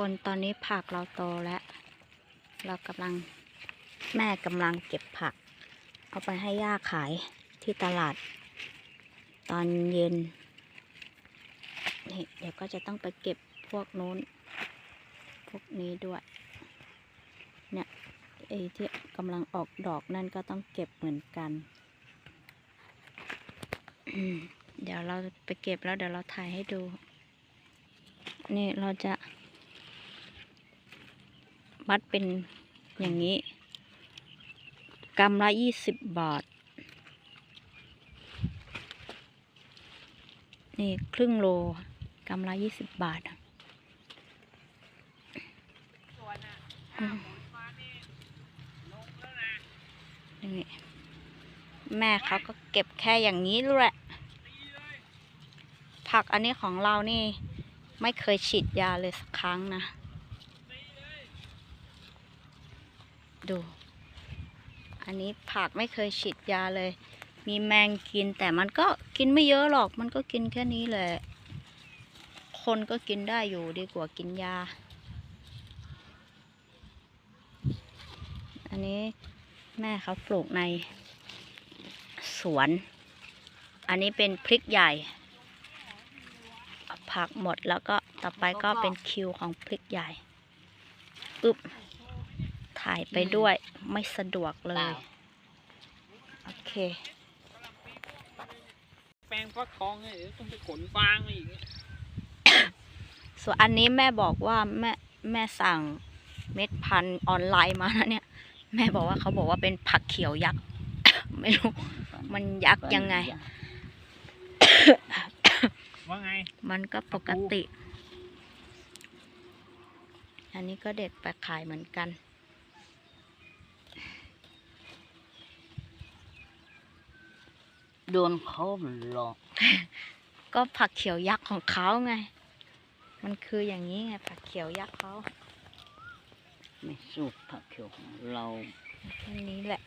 คนตอนนี้ผักเราโตแล้ว เรากำลังแม่กำลังเก็บผัก เอาไปให้ย่าขายที่ตลาด ตอนเย็นนี่เดี๋ยวก็จะต้องไปเก็บพวกนู้น พวกนี้ด้วย เนี่ยไอ้ที่กำลังออกดอกนั่นก็ต้องเก็บเหมือนกัน เดี๋ยวเราไปเก็บแล้วเดี๋ยวเราถ่ายให้ดู นี่เราจะ มัดเป็นอย่างนี้กำละยี่สิบบาท นี่ครึ่งโลกำละยี่สิบบาทนี่แม่เขาก็เก็บแค่อย่างนี้แหละ ผักอันนี้ของเรานี่ ไม่เคยฉีดยาเลยสักครั้งนะ ดู อันนี้ผักไม่เคยฉีดยาเลย มีแมงกินแต่มันก็กินไม่เยอะหรอก มันก็กินแค่นี้แหละ คนก็กินได้อยู่ดีกว่ากินยา อันนี้แม่เขาปลูกในสวน อันนี้เป็นพริกใหญ่ ผักหมดแล้วก็ต่อไปก็เป็นคิวของพริกใหญ่ อึบ ถ่ายไปด้วยไม่สะดวกเลย โอเค แปลงฟักทองเนี่ยเดี๋ยวต้องไปขนฟางมาอีกส่วนอันนี้แม่บอกว่าแม่แม่สั่งเม็ดพันธุ์ออนไลน์มานะเนี่ย แม่บอกว่าเขาบอกว่าเป็นผักเขียวยักษ์ ไม่รู้ มันยักษ์ยังไง ว่าไง มันก็ปกติ อันนี้ก็เด็ดไปขายเหมือนกัน โดนเขาหลอก ก็ผักเขียวยักษ์ของเขาไง มันคืออย่างนี้ไงผักเขียวยักษ์เขา ไม่สู้ผักเขียวของเราแค่นี้แหละ